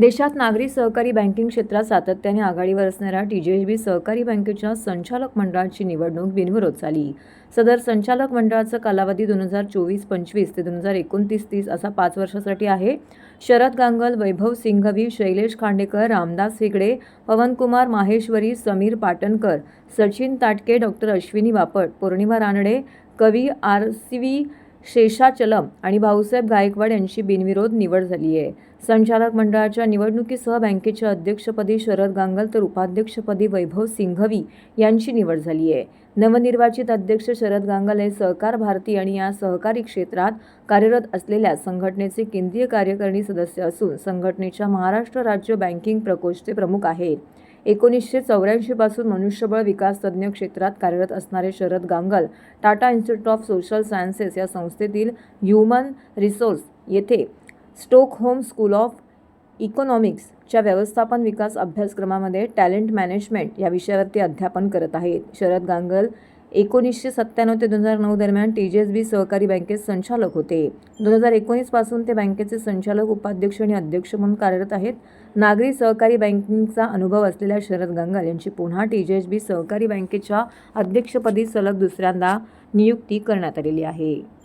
देशात नागरी सहकारी बँकिंग क्षेत्रात सातत्याने आघाडीवर असणाऱ्या टीजेएसबी सहकारी बँकेच्या संचालक मंडळाची निवडणूक बिनविरोध झाली. सदर संचालक मंडळाचा कालावधी दोन हजार चोवीस पंचवीस ते दोन हजार एकोणतीस तीस असा पाच वर्षासाठी आहे. शरद गांगल वैभव सिंघवी शैलेश खांडेकर रामदास हेगडे पवनकुमार माहेश्वरी समीर पाटणकर सचिन ताटके डॉक्टर अश्विनी बापट पौर्णिमा रानडे कवी आर सी व्ही शेषाचलम आणि भाऊसाहेब गायकवाड यांची बिनविरोध निवड झाली आहे. संचालक मंडळाच्या निवडणुकीसह बँकेच्या अध्यक्षपदी शरद गांगल तर उपाध्यक्षपदी वैभव सिंघवी यांची निवड झाली आहे. नवनिर्वाचित अध्यक्ष शरद गांगल हे सहकार भारती आणि या सहकारी क्षेत्रात कार्यरत असलेल्या संघटनेचे केंद्रीय कार्यकारिणी सदस्य असून संघटनेच्या महाराष्ट्र राज्य बँकिंग प्रकोष्ठचे प्रमुख आहेत. एकोणीसशे चौऱ्याऐंशीपासून मनुष्यबळ विकास तज्ज्ञ क्षेत्रात कार्यरत असणारे Sharad Gangal Tata institute of social sciences या संस्थेतील ह्युमन रिसोर्स येथे स्टोकहोम स्कूल ऑफ इकॉनॉमिक्सच्या व्यवस्थापन विकास अभ्यासक्रमामध्ये टॅलेंट मॅनेजमेंट या विषयावरती अध्यापन करत आहेत. शरद गांगल एकोणीसशे सत्त्याण्णव ते दोन हजार नऊ दरम्यान टी जे एस बी सहकारी बँकेत संचालक होते. दोन हजार एकोणीसपासून ते बँकेचे संचालक उपाध्यक्ष आणि अध्यक्ष म्हणून कार्यरत आहेत. नागरी सहकारी बँकिंगचा अनुभव असलेल्या शरद गंगाल यांची पुन्हा टी जे एस बी सहकारी बँकेच्या अध्यक्षपदी सलग दुसऱ्यांदा नियुक्ती करण्यात आलेली आहे.